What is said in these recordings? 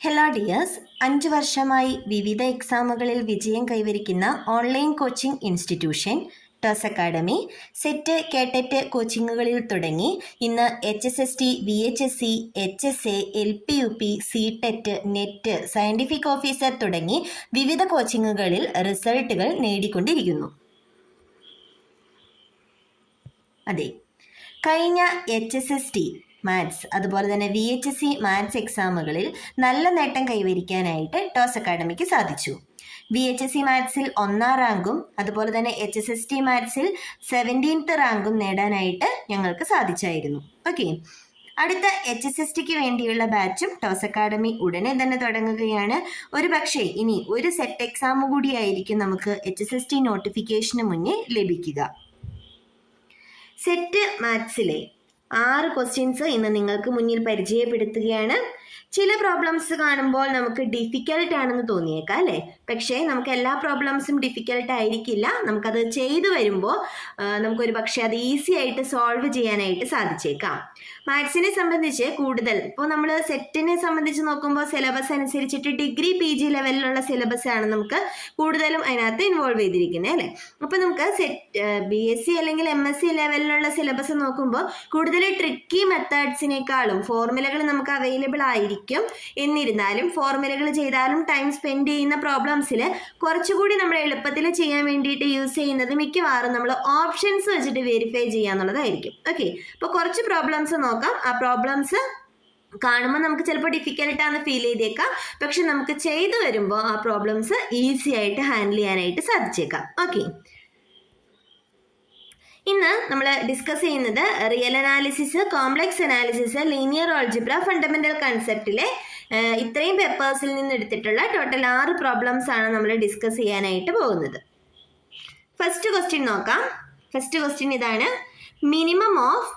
Hello dears അഞ്ച് വർഷമായി വിവിധ എക്സാമുകളിൽ വിജയം കൈവരിക്കുന്ന online coaching institution toss academy set കേട്ടറ്റ് കോച്ചിങ്ങുകളിൽ തുടങ്ങി. ഇന്ന് H S S T V H S C H S A L P U P C TET NET scientific officer തുടങ്ങി വിവിധ കോച്ചിങ്ങുകളിൽ റിസൾട്ടുകൾ നേടിക്കൊണ്ടിരിക്കുന്നു. അതെ. കഴിഞ്ഞ H S S T maths. അതുപോലെ തന്നെ V H S C maths എക്സാമുകളിൽ നല്ല നേട്ടം കൈവരിക്കാനായിട്ട് ടോസ് അക്കാഡമിക്ക് സാധിച്ചു. വി എച്ച് എസ് സി മാത്സിൽ ഒന്നാം റാങ്കും അതുപോലെ തന്നെ എച്ച് എസ് എസ് ടി മാത്സിൽ സെവന്റീൻത്ത് റാങ്കും നേടാനായിട്ട് ഞങ്ങൾക്ക് സാധിച്ചായിരുന്നു. ഓക്കെ. അടുത്ത എച്ച് എസ് എസ് ടിക്ക് വേണ്ടിയുള്ള ബാച്ചും ടോസ് അക്കാഡമി ഉടനെ തന്നെ തുടങ്ങുകയാണ്. ഒരു പക്ഷേ ഇനി ഒരു സെറ്റ് എക്സാം കൂടിയായിരിക്കും നമുക്ക് എച്ച് എസ് എസ് ടി നോട്ടിഫിക്കേഷന് മുന്നേ ലഭിക്കുക. സെറ്റ് മാത്സിലെ ആറ് ക്വസ്റ്റ്യൻസ് ഇന്ന് നിങ്ങൾക്ക് മുന്നിൽ പരിചയപ്പെടുത്തുകയാണ്. ചില പ്രോബ്ലംസ് കാണുമ്പോൾ നമുക്ക് ഡിഫിക്കൽട്ട് ആണെന്ന് തോന്നിയേക്കാം അല്ലേ? പക്ഷേ നമുക്ക് എല്ലാ പ്രോബ്ലംസും ഡിഫിക്കൽട്ട് ആയിരിക്കില്ല. നമുക്കത് ചെയ്തു വരുമ്പോൾ നമുക്ക് നമുക്കൊരു പക്ഷേ അത് ഈസി ആയിട്ട് സോൾവ് ചെയ്യാനായിട്ട് സാധിച്ചേക്കാം. മാത്സിനെ സംബന്ധിച്ച് കൂടുതൽ ഇപ്പോൾ നമ്മൾ സെറ്റിനെ സംബന്ധിച്ച് നോക്കുമ്പോൾ സിലബസ് അനുസരിച്ചിട്ട് ഡിഗ്രി പി ജി ലെവലിലുള്ള സിലബസ് ആണ് നമുക്ക് കൂടുതലും അതിനകത്ത് ഇൻവോൾവ് ചെയ്തിരിക്കുന്നത് അല്ലേ? അപ്പോൾ നമുക്ക് സെറ്റ് ബി എസ് സി അല്ലെങ്കിൽ എം എസ് സി ലെവലിലുള്ള സിലബസ് നോക്കുമ്പോൾ കൂടുതൽ ട്രിക്കി മെത്തേഡ്സിനേക്കാളും ഫോർമുലകൾ നമുക്ക് അവൈലബിൾ ആയിരിക്കും. എന്നിരുന്നാലും ഫോർമുലകൾ ചെയ്താലും ടൈം സ്പെൻഡ് ചെയ്യുന്ന പ്രോബ്ലംസിൽ കുറച്ചുകൂടി നമ്മൾ എളുപ്പത്തിൽ ചെയ്യാൻ വേണ്ടിയിട്ട് യൂസ് ചെയ്യുന്നത് മിക്കവാറും നമ്മൾ ഓപ്ഷൻസ് വെച്ചിട്ട് വെരിഫൈ ചെയ്യുക എന്നുള്ളതായിരിക്കും. ഓക്കെ അപ്പോൾ കുറച്ച് പ്രോബ്ലംസ് നോക്കാം. ആ പ്രോബ്ലംസ് കാണുമ്പോൾ നമുക്ക് ചിലപ്പോൾ ഡിഫിക്കൽട്ടാന്ന് ഫീൽ ചെയ്തേക്കാം. പക്ഷെ നമുക്ക് ചെയ്തു വരുമ്പോൾ ആ പ്രോബ്ലംസ് ഈസി ആയിട്ട് ഹാൻഡിൽ ചെയ്യാനായിട്ട് സാധിച്ചേക്കാം. ഓക്കെ ഇന്ന് നമ്മൾ ഡിസ്കസ് ചെയ്യുന്നത് real analysis complex analysis linear algebra fundamental കൺസെപ്റ്റിലെ ഇത്രയും പേപ്പേഴ്സിൽ നിന്ന് എടുത്തിട്ടുള്ള ടോട്ടൽ ആറ് പ്രോബ്ലംസ് ആണ് നമ്മൾ ഡിസ്കസ് ചെയ്യാനായിട്ട് പോകുന്നത്. ഫസ്റ്റ് ക്വസ്റ്റ്യൻ നോക്കാം. ഫസ്റ്റ് ക്വസ്റ്റ്യൻ ഇതാണ് minimum of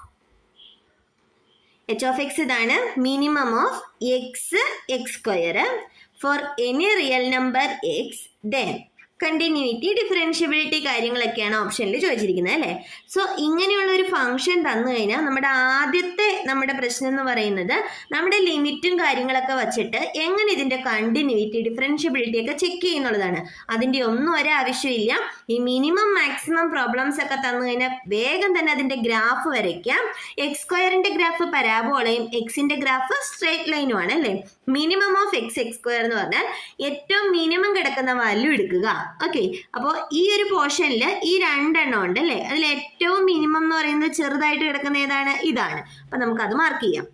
H of X ഇതാണ് minimum of X X square for any real number X then continuity differentiability കാര്യങ്ങളൊക്കെയാണ് ഓപ്ഷനിൽ ചോദിച്ചിരിക്കുന്നത് അല്ലേ? സോ ഇങ്ങനെയുള്ള ഒരു ഫംഗ്ഷൻ തന്നു കഴിഞ്ഞാൽ നമ്മുടെ ആദ്യത്തെ നമ്മുടെ പ്രശ്നം എന്ന് പറയുന്നത് നമ്മുടെ ലിമിറ്റും കാര്യങ്ങളൊക്കെ വച്ചിട്ട് എങ്ങനെ ഇതിന്റെ കണ്ടിന്യൂറ്റി ഡിഫറൻഷ്യബിലിറ്റി ഒക്കെ ചെക്ക് ചെയ്യുന്നുള്ളതാണ്. അതിന്റെ ഒന്നും ഒരു ആവശ്യമില്ല ഈ മിനിമം മാക്സിമം പ്രോബ്ലംസ് ഒക്കെ തന്നു കഴിഞ്ഞാൽ വേഗം തന്നെ അതിന്റെ ഗ്രാഫ് വരയ്ക്കാം. എക്സ് സ്ക്വയറിന്റെ ഗ്രാഫ് പരാബോളയും എക്സിന്റെ ഗ്രാഫ് സ്ട്രേറ്റ് ലൈനും ആണ് അല്ലേ? Minimum of X X square എന്ന് പറഞ്ഞാൽ ഏറ്റവും മിനിമം കിടക്കുന്ന വാല്യൂ എടുക്കുക. ഓക്കെ അപ്പോൾ ഈ ഒരു പോർഷനിൽ ഈ രണ്ടെണ്ണം ഉണ്ട് അല്ലേ? അതിൽ ഏറ്റവും മിനിമം എന്ന് പറയുന്നത് ചെറുതായിട്ട് കിടക്കുന്ന ഏതാണ്? ഇതാണ്. അപ്പം നമുക്കത് മാർക്ക് ചെയ്യാം.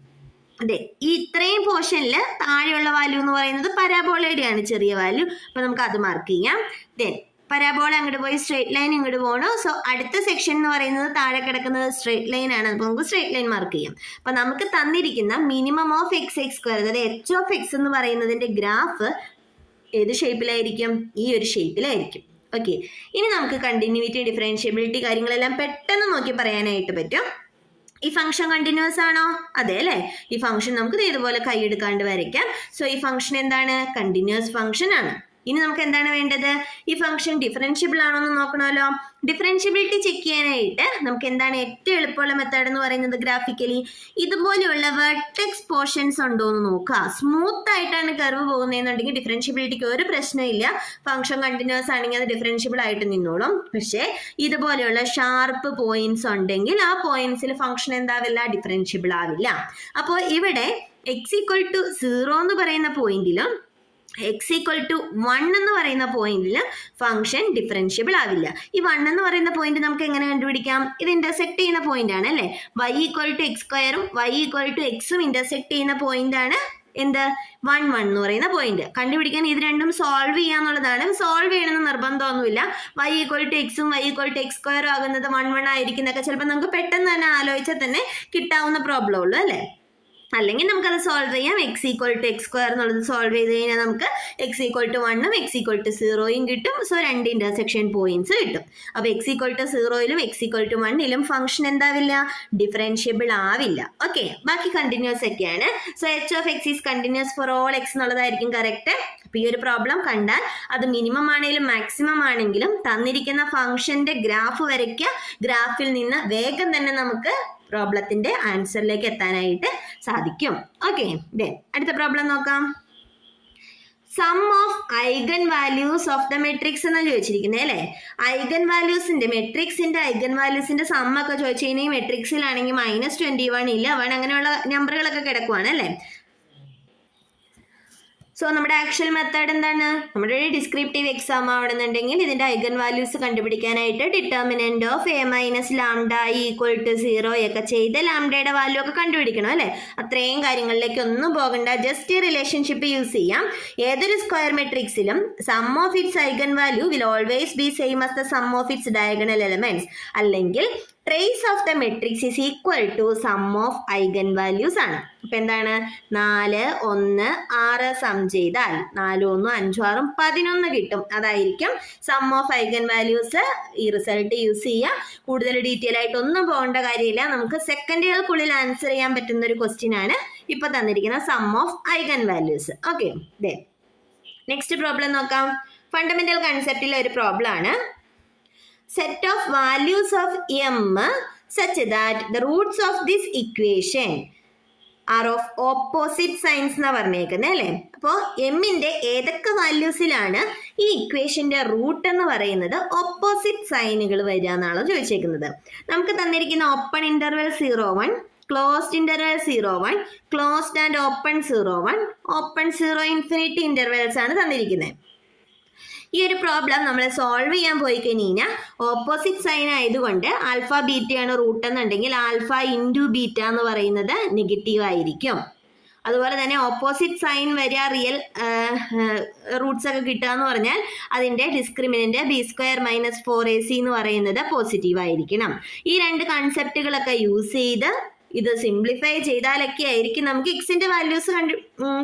അതെ ഈ ഇത്രയും പോർഷനിൽ താഴെയുള്ള വാല്യൂ എന്ന് പറയുന്നത് പരാബോളയുടെയാണ് ചെറിയ വാല്യൂ അപ്പം നമുക്ക് അത് മാർക്ക് ചെയ്യാം. ദെൻ പരാബോള അങ്ങോട്ട് പോയി സ്ട്രേറ്റ് ലൈൻ ഇങ്ങോട്ട് പോകണോ സോ അടുത്ത സെക്ഷൻ എന്ന് പറയുന്നത് താഴെ കിടക്കുന്നത് സ്ട്രേറ്റ് ലൈൻ ആണ്. അപ്പോൾ നമുക്ക് സ്ട്രേറ്റ് ലൈൻ മാർക്ക് ചെയ്യാം. അപ്പം നമുക്ക് തന്നിരിക്കുന്ന minimum of X X square അതായത് എച്ച് ഓഫ് എക്സ് എന്ന് പറയുന്നതിന്റെ ഗ്രാഫ് ഏത് ഷേപ്പിലായിരിക്കും ഈ ഒരു ഷേപ്പിലായിരിക്കും ഓക്കെ ഇനി നമുക്ക് കണ്ടിന്യൂറ്റി ഡിഫറൻഷ്യബിലിറ്റി കാര്യങ്ങളെല്ലാം പെട്ടെന്ന് നോക്കി പറയാനായിട്ട് പറ്റും. ഈ ഫംഗ്ഷൻ കണ്ടിന്യൂസ് ആണോ? അതെ അല്ലേ? ഈ ഫംഗ്ഷൻ നമുക്ക് ദേ കൈ എടുക്കാണ്ട് വരയ്ക്കാം. സോ ഈ ഫംഗ്ഷൻ എന്താണ്? കണ്ടിന്യൂസ് ഫംഗ്ഷൻ ആണ്. ഇനി നമുക്ക് എന്താണ് വേണ്ടത്? ഈ ഫംഗ്ഷൻ ഡിഫറൻഷ്യബിൾ ആണോ എന്ന് നോക്കണമല്ലോ. ഡിഫറൻഷ്യബിലിറ്റി ചെക്ക് ചെയ്യാനായിട്ട് നമുക്ക് എന്താണ് ഏറ്റവും എളുപ്പമുള്ള മെത്തേഡ് എന്ന് പറയുന്നത് ഗ്രാഫിക്കലി ഇതുപോലെയുള്ള വെർട്ടെക്സ് പോർഷൻസ് ഉണ്ടോ എന്ന് നോക്കുക സ്മൂത്ത് ആയിട്ടാണ് കർവ് പോകുന്നതെന്നുണ്ടെങ്കിൽ ഡിഫറൻഷ്യബിലിറ്റിക്ക് ഒരു പ്രശ്നമില്ല. ഫംഗ്ഷൻ കണ്ടിന്യൂസ് ആണെങ്കിൽ അത് ഡിഫറൻഷ്യബിൾ ആയിട്ട് നിന്നോളും. പക്ഷേ ഇതുപോലെയുള്ള ഷാർപ്പ് പോയിന്റ്സ് ഉണ്ടെങ്കിൽ ആ പോയിന്റ്സിൽ ഫംഗ്ഷൻ എന്താവില്ല? ഡിഫറൻഷ്യബിൾ ആവില്ല. അപ്പോൾ ഇവിടെ എക്സ് ഈക്വൽ ടു സീറോ എന്ന് പറയുന്ന പോയിന്റിലും എക്സ് ഈക്വൽ ടു വൺ എന്ന് പറയുന്ന പോയിന്റിൽ ഫംഗ്ഷൻ ഡിഫറൻഷ്യബിൾ ആവില്ല. ഈ വൺ എന്ന് പറയുന്ന പോയിന്റ് നമുക്ക് എങ്ങനെ കണ്ടുപിടിക്കാം? ഇത് ഇന്റർസെക്ട് ചെയ്യുന്ന പോയിന്റ് ആണ് അല്ലേ? വൈ ഈക്വൽ ടു എക്സ് സ്ക്വയറും വൈ ഈക്വൽ ടു എക്സും ഇന്റർസെക്ട് ചെയ്യുന്ന പോയിന്റ് ആണ് എന്ത്? വൺ വൺ എന്ന് പറയുന്ന പോയിന്റ് കണ്ടുപിടിക്കാൻ ഇത് രണ്ടും സോൾവ് ചെയ്യാന്നുള്ളതാണ് സോൾവ് ചെയ്യണമെന്ന് നിർബന്ധമൊന്നുമില്ല. വൈ ഈക്വൽ ടു എക്സും വൈ ഈക്വൽ ടു എക്സ് സ്ക്വയറും ആകുന്നത് വൺ വൺ ആയിരിക്കുന്നതൊക്കെ ചിലപ്പോൾ നമുക്ക് പെട്ടെന്ന് തന്നെ ആലോചിച്ചാൽ തന്നെ കിട്ടാവുന്ന പ്രോബ്ലം ഉള്ളൂ അല്ലേ? അല്ലെങ്കിൽ നമുക്കത് സോൾവ് ചെയ്യാം. X equal to X square എന്നുള്ളത് സോൾവ് ചെയ്ത് കഴിഞ്ഞാൽ നമുക്ക് എക്സ് ഈക്വൽ ടു വണ്ണും എക്സ് ഈക്വൽ ടു സീറോയും കിട്ടും. സോ രണ്ട് ഇന്റർസെക്ഷൻ പോയിന്റ്സ് കിട്ടും. അപ്പോൾ എക്സ് ഈക്വൽ ടു സീറോയിലും എക്സ് ഈക്വൽ ടു വണ്ണിലും ഫംഗ്ഷൻ എന്താവില്ല? ഡിഫറൻഷ്യബിൾ ആവില്ല. ഓക്കെ ബാക്കി കണ്ടിന്യൂസ് ഒക്കെയാണ്. So H of X is continuous for all X എന്നുള്ളതായിരിക്കും കറക്റ്റ് അപ്പോൾ ഈ ഒരു പ്രോബ്ലം കണ്ടാൽ അത് മിനിമം ആണെങ്കിലും മാക്സിമം ആണെങ്കിലും തന്നിരിക്കുന്ന ഫംഗ്ഷന്റെ ഗ്രാഫ് വരയ്ക്കുക. ഗ്രാഫിൽ നിന്ന് വേഗം തന്നെ നമുക്ക് പ്രോബ്ലത്തിന്റെ ആൻസറിലേക്ക് എത്താനായിട്ട് സാധിക്കും. ഓക്കെ അടുത്ത പ്രോബ്ലം നോക്കാം. Sum of eigenvalues of the matrix എന്നാണ് ചോദിച്ചിരിക്കുന്നത് അല്ലേ? ഐഗൻ വാല്യൂസിന്റെ മെട്രിക്സിന്റെ ഐഗൻ വാല്യൂസിന്റെ സമ്മൊക്കെ ചോദിച്ചു കഴിഞ്ഞാൽ മെട്രിക്സിലാണെങ്കിൽ മൈനസ് ട്വന്റി വൺ ഇലവൺ അങ്ങനെയുള്ള നമ്പറുകളൊക്കെ കിടക്കുവാണ് അല്ലേ? സോ നമ്മുടെ ആക്ച്വൽ മെത്തേഡ് എന്താണ്? നമ്മുടെ ഒരു ഡിസ്ക്രിപ്റ്റീവ് എക്സാം ആവണമെന്നുണ്ടെങ്കിൽ ഇതിന്റെ ഐഗൻ വാല്യൂസ് കണ്ടുപിടിക്കാനായിട്ട് determinant of A minus lambda equal to zero ഒക്കെ ചെയ്ത് ലാംഡയുടെ വാല്യൂ ഒക്കെ കണ്ടുപിടിക്കണം അല്ലേ? അത്രയും കാര്യങ്ങളിലേക്ക് ഒന്നും പോകണ്ട. ജസ്റ്റ് ഈ റിലേഷൻഷിപ്പ് യൂസ് ചെയ്യാം. ഏതൊരു square മെട്രിക്സിലും sum of its eigenvalue will always be same as the sum of its diagonal elements അല്ലെങ്കിൽ trace of the matrix is equal to sum of eigenvalues ആണ്. അപ്പൊ എന്താണ്? നാല് ഒന്ന് ആറ് സം ചെയ്താൽ നാലും ഒന്നും അഞ്ചും ആറും പതിനൊന്ന് കിട്ടും. അതായിരിക്കും സം ഓഫ് ഐഗൻ വാല്യൂസ് ഈ റിസൾട്ട് യൂസ് ചെയ്യുക കൂടുതൽ ഡീറ്റെയിൽ ആയിട്ട് ഒന്നും പോകേണ്ട കാര്യമില്ല. നമുക്ക് സെക്കൻഡുകൾക്കുള്ളിൽ ആൻസർ ചെയ്യാൻ പറ്റുന്ന ഒരു ക്വസ്റ്റ്യൻ ആണ് ഇപ്പൊ തന്നിരിക്കുന്ന sum of eigen values okay ദേ നെക്സ്റ്റ് പ്രോബ്ലം നോക്കാം. ഫണ്ടമെന്റൽ കൺസെപ്റ്റിലെ ഒരു പ്രോബ്ലം ആണ്. Set of values of m such that the roots of this equation are of opposite signs എന്നാ പറഞ്ഞേക്കുന്നത് അല്ലേ? അപ്പോൾ എമ്മിന്റെ ഏതൊക്കെ വാല്യൂസിലാണ് ഈ ഇക്വേഷന്റെ റൂട്ട് എന്ന് പറയുന്നത് ഓപ്പോസിറ്റ് സൈനുകൾ വരിക എന്നാണ് ചോദിച്ചേക്കുന്നത്. നമുക്ക് തന്നിരിക്കുന്ന open interval zero one closed interval zero one closed and open zero one open zero infinity intervals ആണ് തന്നിരിക്കുന്നത് ഈ ഒരു പ്രോബ്ലം നമ്മൾ സോൾവ് ചെയ്യാൻ പോയി കഴിഞ്ഞാൽ ഓപ്പോസിറ്റ് സൈൻ ആയതുകൊണ്ട് ആൽഫ ബീറ്റയാണ് റൂട്ട് എന്നുണ്ടെങ്കിൽ ആൽഫ ഇന്റു ബീറ്റ എന്ന് പറയുന്നത് നെഗറ്റീവ് ആയിരിക്കും. അതുപോലെ തന്നെ ഓപ്പോസിറ്റ് സൈൻ വരിക റിയൽ റൂട്ട്സ് ഒക്കെ കിട്ടുക എന്ന് പറഞ്ഞാൽ അതിന്റെ discriminant B square minus four A C എന്ന് പറയുന്നത് പോസിറ്റീവ് ആയിരിക്കണം. ഈ രണ്ട് കൺസെപ്റ്റുകളൊക്കെ യൂസ് ചെയ്ത് ഇത് സിംപ്ലിഫൈ ചെയ്താലൊക്കെ ആയിരിക്കും നമുക്ക് എക്സിന്റെ വാല്യൂസ് കണ്ടു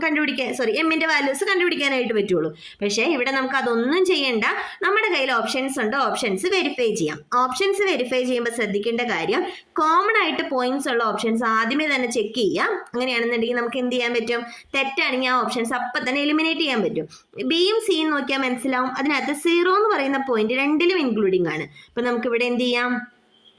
കണ്ടുപിടിക്കാൻ സോറി എമ്മിന്റെ വാല്യൂസ് കണ്ടുപിടിക്കാനായിട്ട് പറ്റുള്ളൂ. പക്ഷേ ഇവിടെ നമുക്ക് അതൊന്നും ചെയ്യേണ്ട. നമ്മുടെ കയ്യിൽ ഓപ്ഷൻസ് ഉണ്ട്? ഓപ്ഷൻസ് വെരിഫൈ ചെയ്യാം. ഓപ്ഷൻസ് വെരിഫൈ ചെയ്യുമ്പോൾ ശ്രദ്ധിക്കേണ്ട കാര്യം കോമൺ ആയിട്ട് പോയിന്റ്സ് ഉള്ള ഓപ്ഷൻസ് ആദ്യമേ തന്നെ ചെക്ക് ചെയ്യാം. അങ്ങനെയാണെന്നുണ്ടെങ്കിൽ നമുക്ക് എന്ത് ചെയ്യാൻ പറ്റും? തെറ്റാണെങ്കിൽ ആ ഓപ്ഷൻസ് അപ്പം തന്നെ എലിമിനേറ്റ് ചെയ്യാൻ പറ്റും. ബിയും സിയും നോക്കിയാൽ മനസ്സിലാവും. അതിനകത്ത് സീറോ എന്ന് പറയുന്ന പോയിന്റ് രണ്ടിലും ഇൻക്ലൂഡിംഗ് ആണ്. അപ്പൊ നമുക്ക് ഇവിടെ എന്ത് ചെയ്യാം?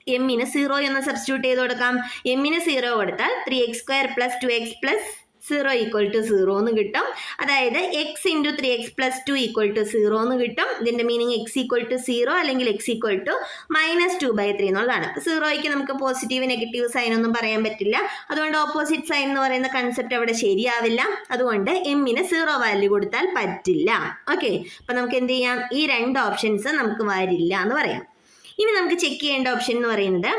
എമ്മിന് സീറോ എന്ന് സബ്സ്റ്റിറ്റ്യൂട്ട് ചെയ്ത് കൊടുക്കാം. എമ്മിന് സീറോ കൊടുത്താൽ three X square plus two X plus zero equal to zero എന്ന് കിട്ടും. അതായത് X into three X plus two equal to zero എന്ന് കിട്ടും. ഇതിന്റെ meaning X equal to zero അല്ലെങ്കിൽ X equal to minus two by three എന്നുള്ളതാണ്. സീറോയ്ക്ക് നമുക്ക് പോസിറ്റീവ് നെഗറ്റീവ് സൈൻ ഒന്നും പറയാൻ പറ്റില്ല. അതുകൊണ്ട് ഓപ്പോസിറ്റ് സൈൻ എന്ന് പറയുന്ന കൺസെപ്റ്റ് അവിടെ ശരിയാവില്ല. അതുകൊണ്ട് എമ്മിന് സീറോ വാല്യൂ കൊടുത്താൽ പറ്റില്ല. ഓക്കെ അപ്പം നമുക്ക് എന്ത് ചെയ്യാം? ഈ രണ്ട് ഓപ്ഷൻസ് നമുക്ക് വരില്ല എന്ന് പറയാം. ഇനി നമുക്ക് ചെക്ക് ചെയ്യേണ്ട ഓപ്ഷൻ എന്ന് പറയുന്നത്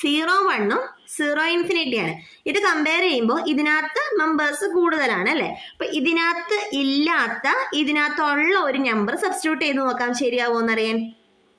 സീറോ വണ്ണും സീറോ ഇൻഫിനിറ്റി ആണ്. ഇത് കമ്പയർ ചെയ്യുമ്പോൾ ഇതിനകത്ത് നമ്പേഴ്സ് കൂടുതലാണ് അല്ലേ? അപ്പൊ ഇതിനകത്ത് ഇല്ലാത്ത ഇതിനകത്തുള്ള ഒരു നമ്പർ സബ്സ്റ്റിറ്റ്യൂട്ട് ചെയ്ത് നോക്കാം. ശരിയാവോ എന്നറിയാൻ.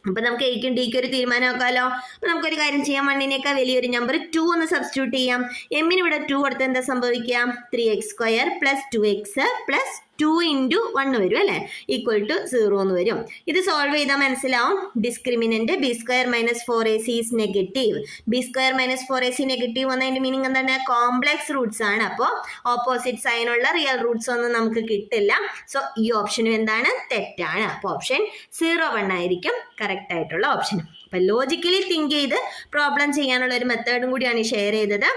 അപ്പൊ നമുക്ക് എയ്ക്കും ഡിക്കും ഒരു തീരുമാനമാക്കാമല്ലോ അപ്പൊ നമുക്കൊരു കാര്യം ചെയ്യാം. വണ്ണിനേക്കാൾ വലിയൊരു നമ്പർ ടു ഒന്ന് സബ്സ്റ്റിറ്റ്യൂട്ട് ചെയ്യാം. എമ്മിന് ഇവിടെ ടു കൊടുത്ത് എന്താ സംഭവിക്കാം three X square plus two X plus two into one വരും അല്ലേ? ഈക്വൽ ടു സീറോ എന്ന് വരും. ഇത് സോൾവ് ചെയ്താൽ മനസ്സിലാവും discriminant B square minus four A C is negative B square minus four A C negative എന്നതിന്റെ മീനിങ് എന്താണ്? Complex roots ആണ്. അപ്പോൾ ഓപ്പോസിറ്റ് സൈനുള്ള റിയൽ റൂട്ട്സ് ഒന്നും നമുക്ക് കിട്ടില്ല. സോ ഈ ഓപ്ഷനും എന്താണ്? തെറ്റാണ്. അപ്പോൾ ഓപ്ഷൻ സീറോ വൺ ആയിരിക്കും കറക്റ്റ് ആയിട്ടുള്ള ഓപ്ഷൻ അപ്പം ലോജിക്കലി തിങ്ക് ചെയ്ത് പ്രോബ്ലം ചെയ്യാനുള്ള ഒരു മെത്തേഡും കൂടിയാണ് ഷെയർ ചെയ്തത്.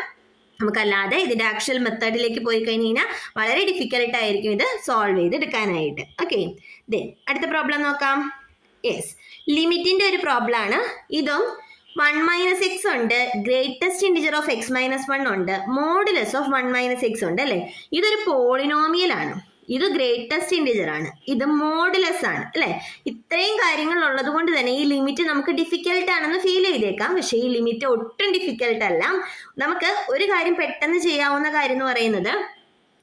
നമുക്കല്ലാതെ ഇതിന്റെ ആക്ച്വൽ മെത്തേഡിലേക്ക് പോയി കഴിഞ്ഞ് കഴിഞ്ഞാൽ വളരെ ഡിഫിക്കൽട്ട് ആയിരിക്കും ഇത് സോൾവ് ചെയ്തെടുക്കാനായിട്ട്. ഓക്കെ ദെൻ അടുത്ത പ്രോബ്ലം നോക്കാം. യെസ് ലിമിറ്റിന്റെ ഒരു പ്രോബ്ലം ആണ്. ഇതും വൺ മൈനസ് എക്സ് ഉണ്ട്. Greatest integer of X minus one ഉണ്ട്. Modulus of one minus X ഉണ്ട് അല്ലേ? ഇതൊരു പോളിനോമിയൽ ആണ്. ഇത് ഗ്രേറ്റസ്റ്റ് ഇൻഡിജർ ആണ്. ഇത് മോഡുലസ് ആണ് അല്ലെ? ഇത്രയും കാര്യങ്ങൾ ഉള്ളത് കൊണ്ട് തന്നെ ഈ ലിമിറ്റ് നമുക്ക് ഡിഫിക്കൽട്ട് ആണെന്ന് ഫീൽ ചെയ്തേക്കാം. പക്ഷേ ഈ ലിമിറ്റ് ഒട്ടും ഡിഫിക്കൽട്ട് അല്ല. നമുക്ക് ഒരു കാര്യം പെട്ടെന്ന് ചെയ്യാവുന്ന കാര്യം എന്ന് പറയുന്നത്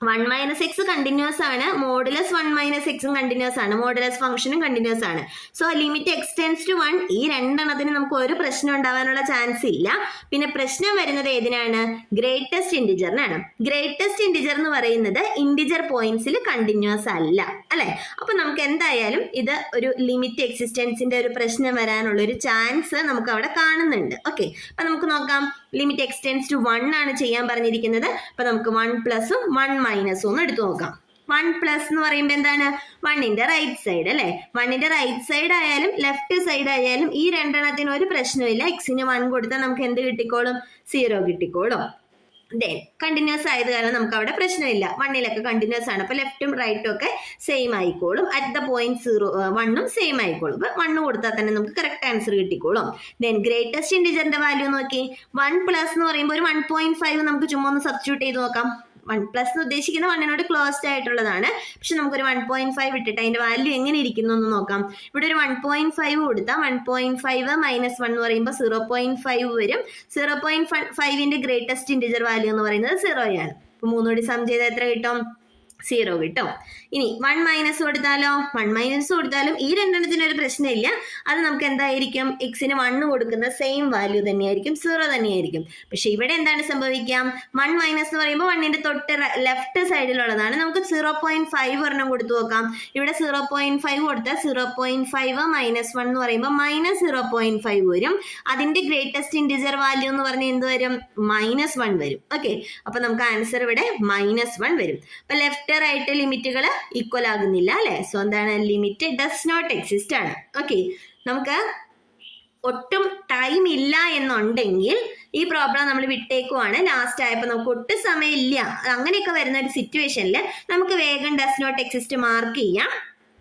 വൺ മൈനസ് എക്സ് കണ്ടിന്യൂസ് ആണ്. മോഡുലസ് വൺ മൈനസ് എക്സും കണ്ടിന്യൂസ് ആണ്. മോഡുലസ് ഫംഗ്ഷനും കണ്ടിന്യൂസ് ആണ്. So limit X tends to one ഈ രണ്ടെണ്ണത്തിന് നമുക്ക് ഒരു പ്രശ്നം ഉണ്ടാവാനുള്ള ചാൻസ് ഇല്ല. പിന്നെ പ്രശ്നം വരുന്നത് ഏതിനാണ്? ഗ്രേറ്റസ്റ്റ് ഇൻഡിജറിനാണ് ഗ്രേറ്റസ്റ്റ് ഇൻഡിജർ എന്ന് പറയുന്നത് ഇൻഡിജർ പോയിന്റ്സിൽ കണ്ടിന്യൂസ് അല്ല. അല്ലെ? അപ്പൊ നമുക്ക് എന്തായാലും ഇത് ഒരു ലിമിറ്റ് എക്സിസ്റ്റൻസിന്റെ ഒരു പ്രശ്നം വരാനുള്ള ഒരു ചാൻസ് നമുക്ക് അവിടെ കാണുന്നുണ്ട്. ഓക്കെ അപ്പൊ നമുക്ക് നോക്കാം. ലിമിറ്റ് എക്സ്റ്റെൻസ് ടു വൺ ആണ് ചെയ്യാൻ പറഞ്ഞിരിക്കുന്നത്. അപ്പൊ നമുക്ക് വൺ പ്ലസും വൺ ഒന്ന് എടുത്തു നോക്കാം. വൺ പ്ലസ് എന്ന് പറയുമ്പോൾ എന്താണ്? വണ്ണിന്റെ റൈറ്റ് സൈഡ് അല്ലെ? വണ്ണിന്റെ റൈറ്റ് സൈഡ് ആയാലും ലെഫ്റ്റ് സൈഡ് ആയാലും ഈ രണ്ടെണ്ണത്തിന് ഒരു പ്രശ്നമില്ല എക്സിന് വൺ കൊടുത്താൽ നമുക്ക് എന്ത് കിട്ടിക്കോളും? സീറോ കിട്ടിക്കോളും. ദെൻ കണ്ടിന്യൂസ് ആയത് കാരണം നമുക്ക് അവിടെ പ്രശ്നമില്ല. വണ്ണിലൊക്കെ കണ്ടിന്യൂസ് ആണ്. അപ്പൊ ലെഫ്റ്റും റൈറ്റും ഒക്കെ സെയിം ആയിക്കോളും. അറ്റ് ദ പോയിന്റ് സീറോ വണ്ണും സെയിം ആയിക്കോളും. അപ്പൊ വണ്ണ് കൊടുത്താൽ തന്നെ നമുക്ക് കറക്റ്റ് ആൻസർ കിട്ടിക്കോളും. ദെൻ ഗ്രേറ്റസ്റ്റ് ഇൻഡിജറിന്റെ വാല്യൂ നോക്കി. വൺ പ്ലസ് എന്ന് പറയുമ്പോൾ ഒരു വൺ പോയിന്റ് ഫൈവ് നമുക്ക് ചുമ്മാ ഒന്ന് സബ്സ്റ്റിറ്റ്യൂട്ട് ചെയ്ത് നോക്കാം. വൺ പ്ലസ് എന്ന് ഉദ്ദേശിക്കുന്ന വണ്ണിനോട് ക്ലോസ്ഡ് ആയിട്ടുള്ളതാണ്. പക്ഷെ നമുക്കൊരു വൺ പോയിന്റ് ഫൈവ് ഇട്ടിട്ട് അതിന്റെ വാല്യൂ എങ്ങനെ ഇരിക്കുന്നു എന്ന് നോക്കാം. ഇവിടെ ഒരു വൺ പോയിന്റ് ഫൈവ് കൊടുത്താൽ one point five minus one എന്ന് പറയുമ്പോൾ സീറോ പോയിന്റ് ഫൈവ് വരും. സീറോ പോയിന്റ് ഫൈവിന്റെ ഗ്രേറ്റസ്റ്റ് ഇൻഡിജർ വാല്യൂ എന്ന് പറയുന്നത് സീറോയാണ് അപ്പൊ മൂന്നുകൂടി സം ചെയ്താൽ എത്ര കിട്ടും? സീറോ കിട്ടും. ഇനി വൺ മൈനസ് കൊടുത്താലോ? വൺ മൈനസ് കൊടുത്താലും ഈ രണ്ടെണ്ണത്തിന് ഒരു പ്രശ്നമില്ല. അത് നമുക്ക് എന്തായിരിക്കും? എക്സിന് വണ്ണ് കൊടുക്കുന്ന സെയിം വാല്യൂ തന്നെയായിരിക്കും. സീറോ തന്നെയായിരിക്കും. പക്ഷെ ഇവിടെ എന്താണ് സംഭവിക്കാം? വൺ മൈനസ് എന്ന് പറയുമ്പോൾ വണ്ണിന്റെ തൊട്ട് ലെഫ്റ്റ് സൈഡിലുള്ളതാണ് നമുക്ക് സീറോ പോയിന്റ് ഫൈവ് ഒരെണ്ണം കൊടുത്തു നോക്കാം. ഇവിടെ സീറോ പോയിന്റ് ഫൈവ് കൊടുത്താൽ zero point five minus one എന്ന് പറയുമ്പോൾ മൈനസ് സീറോ പോയിന്റ് ഫൈവ് വരും. അതിന്റെ ഗ്രേറ്റസ്റ്റ് ഇൻഡിജർ വാല്യൂ എന്ന് പറഞ്ഞാൽ എന്ത് വരും? മൈനസ് വൺ വരും. ഓക്കെ അപ്പൊ നമുക്ക് ആൻസർ ഇവിടെ മൈനസ് വൺ വരും. അപ്പൊ ലെഫ്റ്റ് റൈറ്റ് ലിമിറ്റുകൾ ഈക്വൽ ആകുന്നില്ല അല്ലെ? സോ എന്താണ്? ലിമിറ്റ് ഡസ് നോട്ട് എക്സിസ്റ്റ് ആണ്. ഓക്കെ നമുക്ക് ഒട്ടും ടൈം ഇല്ല എന്നുണ്ടെങ്കിൽ ഈ പ്രോബ്ലം നമ്മൾ വിട്ടേക്കുവാണ്. ലാസ്റ്റ് ആയപ്പോൾ നമുക്ക് ഒട്ടും സമയമില്ല. അങ്ങനെയൊക്കെ വരുന്ന ഒരു സിറ്റുവേഷനിൽ നമുക്ക് വേഗം ഡസ് നോട്ട് എക്സിസ്റ്റ് മാർക്ക് ചെയ്യാം.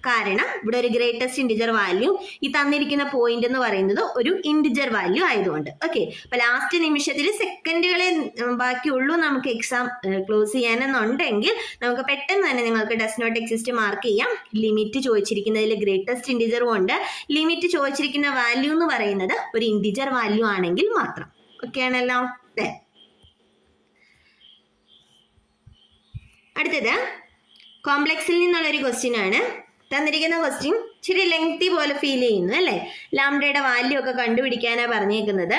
കാരണം ഇവിടെ ഒരു ഗ്രേറ്റസ്റ്റ് ഇൻഡിജർ വാല്യൂ ഈ തന്നിരിക്കുന്ന പോയിന്റ് എന്ന് പറയുന്നത് ഒരു ഇൻഡിജർ വാല്യൂ ആയതുകൊണ്ട്. ഓക്കെ അപ്പൊ ലാസ്റ്റ് നിമിഷത്തിൽ സെക്കൻഡുകളെ ബാക്കിയുള്ളൂ നമുക്ക് എക്സാം ക്ലോസ് ചെയ്യാനെന്നുണ്ടെങ്കിൽ നമുക്ക് പെട്ടെന്ന് തന്നെ നിങ്ങൾക്ക് ഡസ് നോട്ട് എക്സിസ്റ്റ് മാർക്ക് ചെയ്യാം. ലിമിറ്റ് ചോദിച്ചിരിക്കുന്നതിൽ ഗ്രേറ്റസ്റ്റ് ഇൻഡിജറും ഉണ്ട്. ലിമിറ്റ് ചോദിച്ചിരിക്കുന്ന വാല്യൂ എന്ന് പറയുന്നത് ഒരു ഇൻഡിജർ വാല്യൂ ആണെങ്കിൽ മാത്രം. ഓക്കെ ആണല്ലോ. അടുത്തത്. കോംപ്ലക്സിൽ നിന്നുള്ള ഒരു ക്വസ്റ്റ്യൻ ആണ്. തന്നിരിക്കുന്ന ക്വസ്റ്റ്യൻ ഇച്ചിരി ലെങ്തി പോലെ ഫീൽ ചെയ്യുന്നു അല്ലേ? ലാംഡയുടെ വാല്യൂ ഒക്കെ കണ്ടുപിടിക്കാനാണ് പറഞ്ഞേക്കുന്നത്.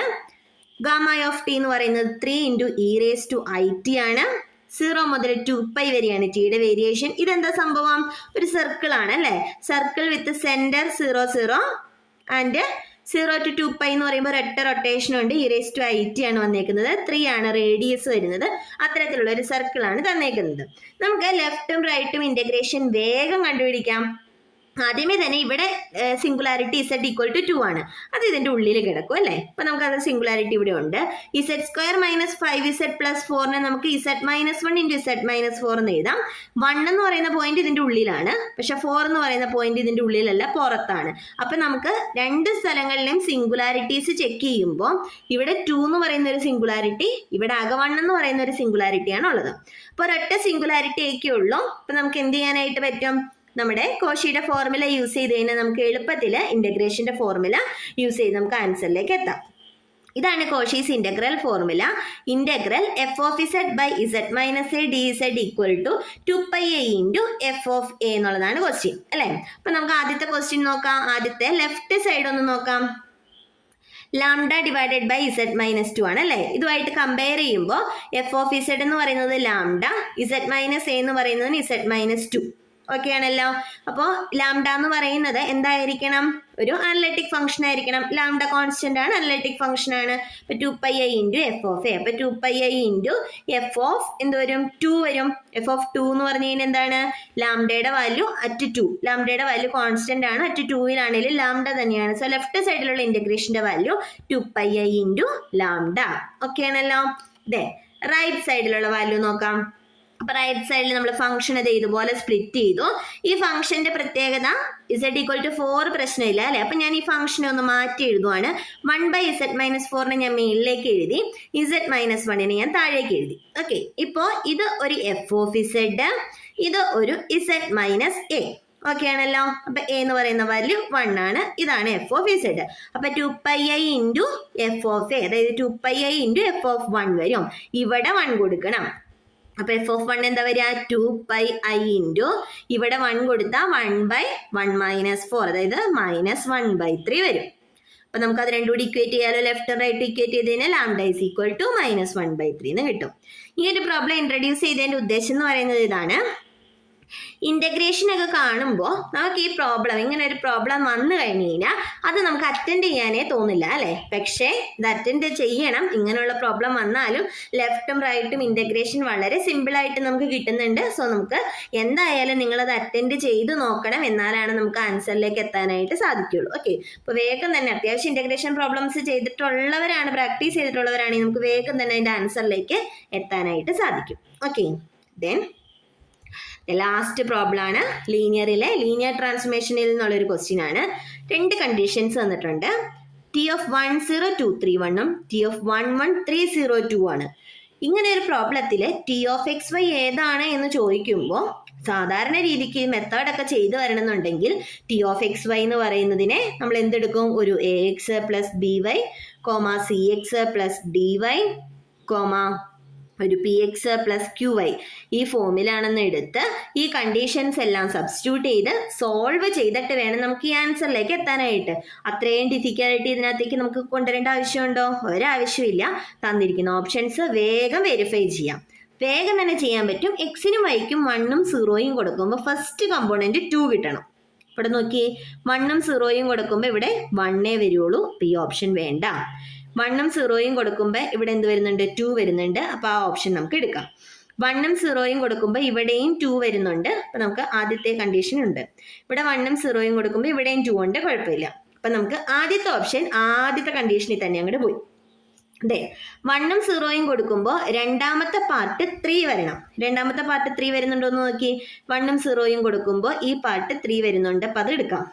ഗാമ ഓഫ് ടി എന്ന് പറയുന്നത് three into E raise to I T ആണ്. സീറോ മുതൽ ടു പൈ വരെയാണ് ടിയുടെ വേരിയേഷൻ ഇതെന്താ സംഭവം? ഒരു സർക്കിൾ ആണ് അല്ലേ? Circle with centre zero zero and zero to two pi എന്ന് പറയുമ്പോൾ ഒരൊറ്റ റൊട്ടേഷൻ ഉണ്ട്. ഇറേസ് ടു ഐ ടി ആണ് വന്നേക്കുന്നത്. ത്രീ ആണ് റേഡിയസ് വരുന്നത്. അത്തരത്തിലുള്ള ഒരു സർക്കിൾ ആണ് തന്നേക്കുന്നത്. നമുക്ക് ലെഫ്റ്റും റൈറ്റും ഇന്റഗ്രേഷൻ വേഗം കണ്ടുപിടിക്കാം. ആദ്യമേ തന്നെ ഇവിടെ singularity Z equal to two ആണ്. അത് ഇതിന്റെ ഉള്ളിൽ കിടക്കും അല്ലേ? അപ്പൊ നമുക്ക് അത് സിംഗുലാരിറ്റി ഇവിടെ ഉണ്ട്. Z square minus five Z plus ഫോറിനെ നമുക്ക് Z minus one into Z minus four എന്ന് എഴുതാം. വൺ എന്ന് പറയുന്ന പോയിന്റ് ഇതിന്റെ ഉള്ളിലാണ്. പക്ഷെ ഫോർ എന്ന് പറയുന്ന പോയിന്റ് ഇതിന്റെ ഉള്ളിലല്ല പുറത്താണ്. അപ്പൊ നമുക്ക് രണ്ട് സ്ഥലങ്ങളിലെയും സിംഗുലാരിറ്റീസ് ചെക്ക് ചെയ്യുമ്പോൾ ഇവിടെ ടു എന്ന് പറയുന്ന ഒരു സിംഗുലാരിറ്റി ഇവിടെ അക വൺ എന്ന് പറയുന്ന ഒരു സിംഗുലാരിറ്റിയാണ് ഉള്ളത് അപ്പോൾ ഒരൊറ്റ സിംഗുലാരിറ്റി ഒക്കെ ഉള്ളൂ. അപ്പൊ നമുക്ക് എന്ത് ചെയ്യാനായിട്ട് പറ്റും? നമ്മുടെ കോശിയുടെ ഫോർമുല യൂസ് ചെയ്ത് കഴിഞ്ഞാൽ നമുക്ക് എളുപ്പത്തിൽ ഇന്റഗ്രേഷന്റെ ഫോർമുല യൂസ് ചെയ്ത് നമുക്ക് ആൻസറിലേക്ക് എത്താം. ഇതാണ് Cauchy's integral formula integral F of Z by Z minus A D Z equal to two pi A into F of A എന്നുള്ളതാണ് ക്വസ്റ്റ്യൻ അല്ലേ? അപ്പം നമുക്ക് ആദ്യത്തെ ക്വസ്റ്റ്യൻ നോക്കാം. ആദ്യത്തെ ലെഫ്റ്റ് സൈഡ് ഒന്ന് നോക്കാം. Lambda divided by Z minus two ആണ് അല്ലേ? ഇതുമായിട്ട് കമ്പയർ ചെയ്യുമ്പോൾ എഫ് ഓഫ് ഇസഡ് എന്ന് പറയുന്നത് ലാംഡ ഇസഡ് മൈനസ് എ എന്ന് പറയുന്നതിന് ഇസഡ് മൈനസ് ടു ഓക്കെ ആണല്ലോ അപ്പോൾ ലാംഡ എന്ന് പറയുന്നത് എന്തായിരിക്കണം? ഒരു അനലറ്റിക് ഫംഗ്ഷൻ ആയിരിക്കണം. ലാംഡ കോൺസ്റ്റന്റ് ആണ് അനലറ്റിക് ഫംഗ്ഷൻ ആണ്. അപ്പൊ two pi I into F of A അപ്പൊ two pi I into F of എന്ത് വരും? ടു വരും. എഫ് ഓഫ് ടു എന്ന് പറഞ്ഞു കഴിഞ്ഞാൽ എന്താണ്? ലാംഡയുടെ വാല്യൂ അറ്റ് ടു ലാംഡയുടെ വാല്യൂ കോൺസ്റ്റന്റ് ആണ് അറ്റ് ടൂവിലാണെങ്കിലും ലാംഡ തന്നെയാണ്. സോ ലെഫ്റ്റ് സൈഡിലുള്ള ഇന്റഗ്രേഷന്റെ value two pi I into lambda. Okay ആണല്ലോ ദേ റൈറ്റ് സൈഡിലുള്ള വാല്യൂ നോക്കാം. റൈറ്റ് സൈഡിൽ നമ്മൾ ഫംഗ്ഷൻ അത് ഇതുപോലെ സ്പ്ലിറ്റ് ചെയ്തു. ഈ ഫംഗ്ഷന്റെ പ്രത്യേകത ഇസഡ് ഈക്വൽ ടു ഫോർ പ്രശ്നമില്ല അല്ലെ? അപ്പൊ ഞാൻ ഈ ഫംഗ്ഷനെ ഒന്ന് മാറ്റി എഴുതുവാണ്. വൺ ബൈ ഇസഡ് മൈനസ് ഫോറിനെ ഞാൻ മേളിലേക്ക് എഴുതി. ഇസഡ് മൈനസ് വണ്ണിനെ ഞാൻ താഴേക്ക് എഴുതി. ഓക്കെ ഇപ്പോ ഇത് ഒരു എഫ് ഓഫ് ഇസഡ് ഇത് ഒരു ഇസഡ് മൈനസ് എ ഓക്കെ ആണല്ലോ? അപ്പൊ എ എന്ന് പറയുന്ന വാല്യൂ വൺ ആണ്. ഇതാണ് എഫ് ഓഫ് ഇസഡ് അപ്പൊ two pi I into F of A അതായത് two pi I into F of one വരും. ഇവിടെ വൺ കൊടുക്കണം. അപ്പൊ എഫ് ഓഫ് വൺ എന്താ വരിക? ടു പൈ ഐ ഇന്റു ഇവിടെ വൺ കൊടുത്താൽ one by one minus four അതായത് മൈനസ് വൺ ബൈ ത്രീ വരും. അപ്പൊ നമുക്ക് അത് രണ്ടും കൂടി ഇക്വേറ്റ് ചെയ്യാലോ? ലെഫ്റ്റ് റൈറ്റ് ഇക്വേറ്റ് ചെയ്ത് കഴിഞ്ഞാൽ lambda is equal to minus one by three എന്ന് കിട്ടും. ഈ ഒരു പ്രോബ്ലം ഇൻട്രൊഡ്യൂസ് ചെയ്തതിന്റെ ഉദ്ദേശം എന്ന് പറയുന്നത് ഇതാണ്. ഇന്റഗ്രേഷൻ ഒക്കെ കാണുമ്പോൾ നമുക്ക് ഈ പ്രോബ്ലം ഇങ്ങനെ ഒരു പ്രോബ്ലം വന്നു കഴിഞ്ഞ് കഴിഞ്ഞാൽ അത് നമുക്ക് അറ്റൻഡ് ചെയ്യാനേ തോന്നില്ല അല്ലേ? പക്ഷേ ഇത് അറ്റൻഡ് ചെയ്യണം. ഇങ്ങനെയുള്ള പ്രോബ്ലം വന്നാലും ലെഫ്റ്റും റൈറ്റും ഇന്റഗ്രേഷൻ വളരെ സിമ്പിളായിട്ട് നമുക്ക് കിട്ടുന്നുണ്ട്. സോ നമുക്ക് എന്തായാലും നിങ്ങളത് അറ്റൻഡ് ചെയ്ത് നോക്കണം എന്നാലാണ് നമുക്ക് ആൻസറിലേക്ക് എത്താനായിട്ട് സാധിക്കുള്ളൂ. ഓക്കെ അപ്പോൾ വേഗം തന്നെ അത്യാവശ്യം ഇന്റഗ്രേഷൻ പ്രോബ്ലംസ് ചെയ്തിട്ടുള്ളവരാണ് പ്രാക്ടീസ് ചെയ്തിട്ടുള്ളവരാണെങ്കിൽ നമുക്ക് വേഗം തന്നെ അതിന്റെ ആൻസറിലേക്ക് എത്താനായിട്ട് സാധിക്കും. ഓക്കെ ദെൻ ലാസ്റ്റ് പ്രോബ്ലം ആണ് ലീനിയറിലെ ലീനിയർ ട്രാൻസ്ഫോർമേഷനിൽ നിന്നുള്ളൊരു ക്വസ്റ്റ്യൻ ആണ്. രണ്ട് കണ്ടീഷൻസ് തന്നിട്ടുണ്ട് T of one zero two three വണ്ണും T of one one three zero two ആണ്. ഇങ്ങനെ ഒരു പ്രോബ്ലത്തിൽ ടി ഓഫ് എക്സ് വൈ ഏതാണ് എന്ന് ചോദിക്കുമ്പോൾ സാധാരണ രീതിക്ക് മെത്തേഡൊക്കെ ചെയ്തു വരണമെന്നുണ്ടെങ്കിൽ ടി ഓഫ് എക്സ് വൈ എന്ന് പറയുന്നതിനെ നമ്മൾ എന്തെടുക്കും? ഒരു A X plus B Y comma C X plus D Y comma ഒരു P X plus Q Y ഈ ഫോമിലാണെന്ന് എടുത്ത് ഈ കണ്ടീഷൻസ് എല്ലാം സബ്സ്റ്റിറ്റ്യൂട്ട് ചെയ്ത് സോൾവ് ചെയ്തിട്ട് വേണം നമുക്ക് ഈ ആൻസറിലേക്ക് എത്താനായിട്ട്. അത്രയും ഡിഫിക്കൽട്ടി ഇതിനകത്തേക്ക് നമുക്ക് കൊണ്ടുവരേണ്ട ആവശ്യമുണ്ടോ? ഒരാവശ്യമില്ല. തന്നിരിക്കുന്ന ഓപ്ഷൻസ് വേഗം വെരിഫൈ ചെയ്യാം. വേഗം തന്നെ ചെയ്യാൻ പറ്റും. എക്സിനും വൈക്കും വണ്ണും സീറോയും കൊടുക്കുമ്പോൾ ഫസ്റ്റ് കമ്പോണന്റ് ടു കിട്ടണം. ഇവിടെ നോക്കിയേ. വണ്ണും സീറോയും കൊടുക്കുമ്പോൾ ഇവിടെ വണ്ണേ വരുള്ളൂ. ഈ ഓപ്ഷൻ വേണ്ട. വണ്ണും സീറോയും കൊടുക്കുമ്പോൾ ഇവിടെ എന്ത് വരുന്നുണ്ട്? ടു വരുന്നുണ്ട്. അപ്പോൾ ആ ഓപ്ഷൻ നമുക്ക് എടുക്കാം. വണ്ണും സീറോയും കൊടുക്കുമ്പോൾ ഇവിടെയും ടു വരുന്നുണ്ട്. അപ്പോൾ നമുക്ക് ആദ്യത്തെ കണ്ടീഷൻ ഉണ്ട്. ഇവിടെ വണ്ണും സീറോയും കൊടുക്കുമ്പോൾ ഇവിടെയും ടു ഉണ്ട്. കുഴപ്പമില്ല. അപ്പം നമുക്ക് ആദ്യത്തെ ഓപ്ഷൻ ആദ്യത്തെ കണ്ടീഷനിൽ തന്നെ അങ്ങോട്ട് പോയി. അതെ വണ്ണും സീറോയും കൊടുക്കുമ്പോൾ രണ്ടാമത്തെ പാർട്ട് ത്രീ വരണം. രണ്ടാമത്തെ പാർട്ട് ത്രീ വരുന്നുണ്ടോ എന്ന് നോക്കി. വണ്ണും സീറോയും കൊടുക്കുമ്പോൾ ഈ പാർട്ട് ത്രീ വരുന്നുണ്ട്. അപ്പം അത് എടുക്കാം.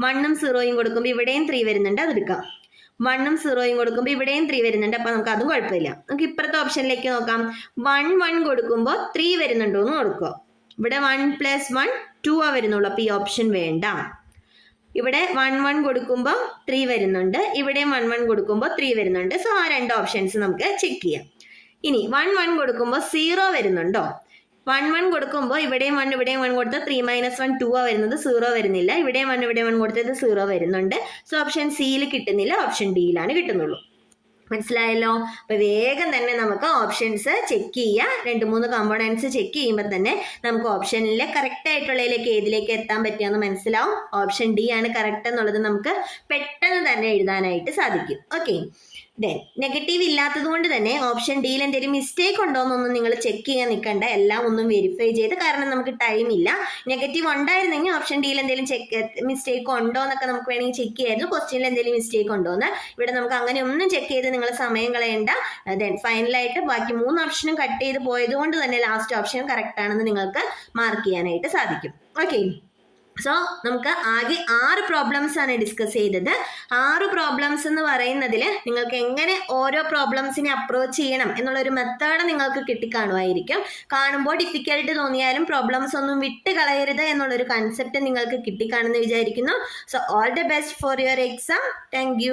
വണ്ണും സീറോയും കൊടുക്കുമ്പോൾ ഇവിടെയും ത്രീ വരുന്നുണ്ട്. അത് എടുക്കാം. വണ്ണും സീറോയും കൊടുക്കുമ്പോൾ ഇവിടെയും ത്രീ വരുന്നുണ്ട്. അപ്പോൾ നമുക്ക് അതും കുഴപ്പമില്ല. നമുക്ക് ഇപ്പുറത്തെ ഓപ്ഷനിലേക്ക് നോക്കാം. വൺ വൺ കൊടുക്കുമ്പോൾ ത്രീ വരുന്നുണ്ടോ എന്ന് കൊടുക്കുക ഇവിടെ വൺ പ്ലസ് വൺ ടു ആ വരുന്നുള്ളൂ. അപ്പോൾ ഈ ഓപ്ഷൻ വേണ്ട. ഇവിടെ വൺ വൺ കൊടുക്കുമ്പോൾ ത്രീ വരുന്നുണ്ട്. ഇവിടെയും വൺ വൺ കൊടുക്കുമ്പോൾ ത്രീ വരുന്നുണ്ട്. സോ ആ രണ്ട് ഓപ്ഷൻസ് നമുക്ക് ചെക്ക് ചെയ്യാം. ഇനി വൺ വൺ കൊടുക്കുമ്പോൾ സീറോ വരുന്നുണ്ടോ? വൺ വൺ കൊടുക്കുമ്പോൾ ഇവിടെയും വൺ ഇവിടെയും വൺ കൊടുത്താൽ ത്രീ മൈനസ് വൺ ടു ആ വരുന്നത് സീറോ വരുന്നില്ല. ഇവിടെയും വൺ ഇവിടെയും വൺ കൊടുത്തത് സീറോ വരുന്നുണ്ട്. സോ ഓപ്ഷൻ സിയിൽ കിട്ടുന്നില്ല. ഓപ്ഷൻ ഡിയിലാണ് കിട്ടുന്നുള്ളൂ. മനസ്സിലായല്ലോ? അപ്പൊ വേഗം തന്നെ നമുക്ക് ഓപ്ഷൻസ് ചെക്ക് ചെയ്യാം. രണ്ട് മൂന്ന് കമ്പോണൻസ് ചെക്ക് ചെയ്യുമ്പോൾ തന്നെ നമുക്ക് ഓപ്ഷനിലെ കറക്റ്റ് ആയിട്ടുള്ളതിലേക്ക് ഏതിലേക്ക് എത്താൻ പറ്റുമെന്ന് മനസ്സിലാവും. ഓപ്ഷൻ ഡി ആണ് കറക്റ്റ് എന്നുള്ളത് നമുക്ക് പെട്ടെന്ന് തന്നെ എഴുതാനായിട്ട് സാധിക്കും. ഓക്കെ ദെൻ നെഗറ്റീവ് ഇല്ലാത്തത് കൊണ്ട് തന്നെ ഓപ്ഷൻ ഡിയിൽ എന്തെങ്കിലും മിസ്റ്റേക്ക് ഉണ്ടോ എന്നൊന്നും നിങ്ങൾ ചെക്ക് ചെയ്യാൻ നിൽക്കണ്ട. എല്ലാം ഒന്നും വെരിഫൈ ചെയ്ത് കാരണം നമുക്ക് ടൈം ഇല്ല. നെഗറ്റീവ് ഉണ്ടായിരുന്നെങ്കിൽ ഓപ്ഷൻ ഡിയിൽ എന്തെങ്കിലും ചെക്ക് മിസ്റ്റേക്ക് ഉണ്ടോ എന്നൊക്കെ നമുക്ക് വേണമെങ്കിൽ ചെക്ക് ചെയ്യായിരുന്നു. ക്വസ്റ്റ്യനിൽ എന്തെങ്കിലും മിസ്റ്റേക്ക് ഉണ്ടോ എന്ന്. ഇവിടെ നമുക്ക് അങ്ങനെ ഒന്നും ചെക്ക് ചെയ്ത് നിങ്ങൾ സമയം കളയണ്ട. ദെൻ ഫൈനലായിട്ട് ബാക്കി മൂന്ന് ഓപ്ഷനും കട്ട് ചെയ്ത് പോയത് കൊണ്ട് തന്നെ ലാസ്റ്റ് ഓപ്ഷൻ കറക്റ്റ് ആണെന്ന് നിങ്ങൾക്ക് മാർക്ക് ചെയ്യാനായിട്ട് സാധിക്കും. ഓക്കെ സോ നമുക്ക് ആകെ ആറ് പ്രോബ്ലംസ് ആണ് ഡിസ്കസ് ചെയ്തത്. ആറ് പ്രോബ്ലംസ് എന്ന് പറയുന്നതിൽ നിങ്ങൾക്ക് എങ്ങനെ ഓരോ പ്രോബ്ലംസിനെ അപ്രോച്ച് ചെയ്യണം എന്നുള്ള ഒരു മെത്തേഡ് നിങ്ങൾക്ക് കിട്ടിക്കാണുമായിരിക്കും. കാണുമ്പോൾ ഡിഫിക്കൽട്ട് തോന്നിയാലും പ്രോബ്ലംസ് ഒന്നും വിട്ട് കളയരുത് എന്നുള്ളൊരു കൺസെപ്റ്റ് നിങ്ങൾക്ക് കിട്ടിക്കാണെന്ന് വിചാരിക്കുന്നു. So all the best for your exam thank